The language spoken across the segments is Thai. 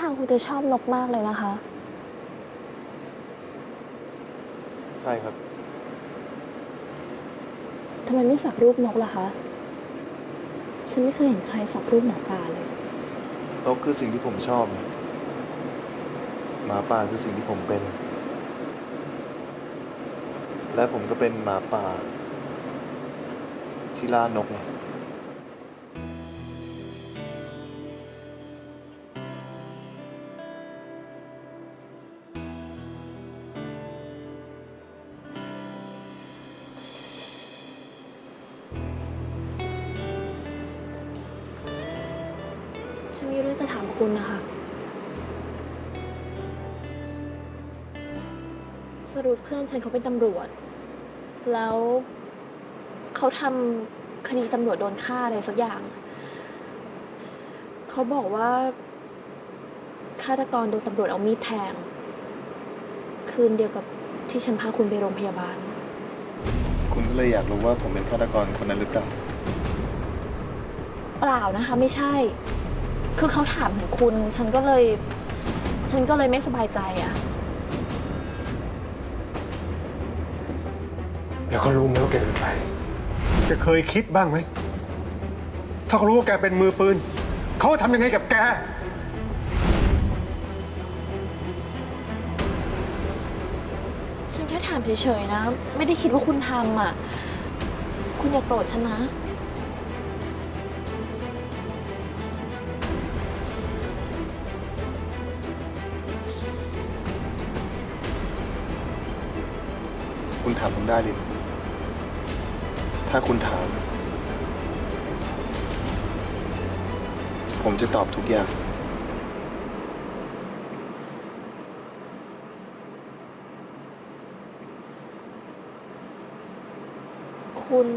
ทางคุณจะชอบนกมากเลยนะคะ ใช่ครับ ทำไมไม่สักรูปนกล่ะคะ ฉันไม่เคยเห็นใครสักรูปหมาป่าเลย นกคือสิ่งที่ผมชอบ หมาป่าคือสิ่งที่ผมเป็น และผมก็เป็นหมาป่า ที่ล่านกไง ฉันมีเรื่องจะถามคุณนะคะ สรุปเพื่อนฉันเขาเป็นตำรวจ แล้วเขาทำคดีตำรวจโดนฆ่าอะไรสักอย่าง เขาบอกว่าฆาตกรโดนตำรวจเอามีดแทง คืนเดียวกับที่ฉันพาคุณไปโรงพยาบาล คุณก็เลยอยากรู้ว่าผมเป็นฆาตกรคนนั้นหรือเปล่า เปล่านะคะ ไม่ใช่ คือเขาถามถึงคุณ ฉันก็เลย ฉันก็เลยไม่สบายใจอะแล้วเขารู้ไหมว่าแกเป็นใครแกเคยคิดบ้างไหม ถ้าเขารู้ว่าแกเป็นมือปืน เขาจะทำยังไงกับแก ฉันแค่ถามเฉยๆนะ ไม่ได้คิดว่าคุณทำอะคุณอย่าโกรธฉันนะ คุณถามผมได้ลิถ้าคุณถาม ผมจะตอบทุกอย่าง คุณ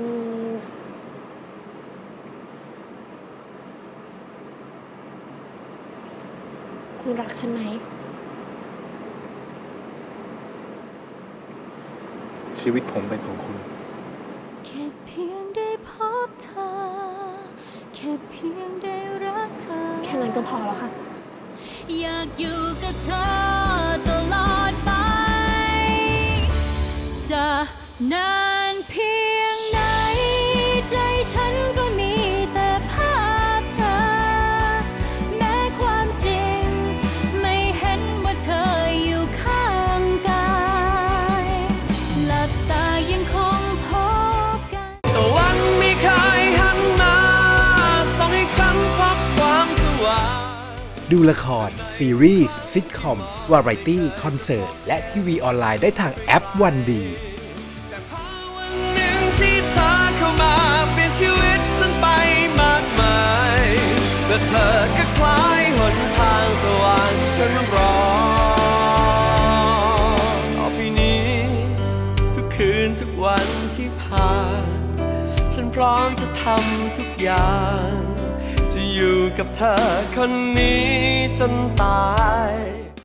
คุณรักฉันไหม ชีวิตผมเป็นของคุณ แค่เพียงได้พบเธอ แค่เพียงได้รักเธอ แค่นั้นก็พอแล้วค่ะ อยากอยู่กับเธอตลอดไป จะนาน ตายังคงพบกัน ตะวันไม่เคยหันมาส่องให้ฉันพบความสว่าง ดูละคร ซีรีส์ซิทคอม วาไรตี้ คอนเสิร์ต และทีวีออนไลน์ได้ทางแอปวันดี แต่พอวันหนึ่งที่เธอเข้ามาเปลี่ยนชีวิตฉันไปมากมายและเธอก็คล้าย พร้อมจะทำทุกอย่าง จะอยู่กับเธอคนนี้จนตาย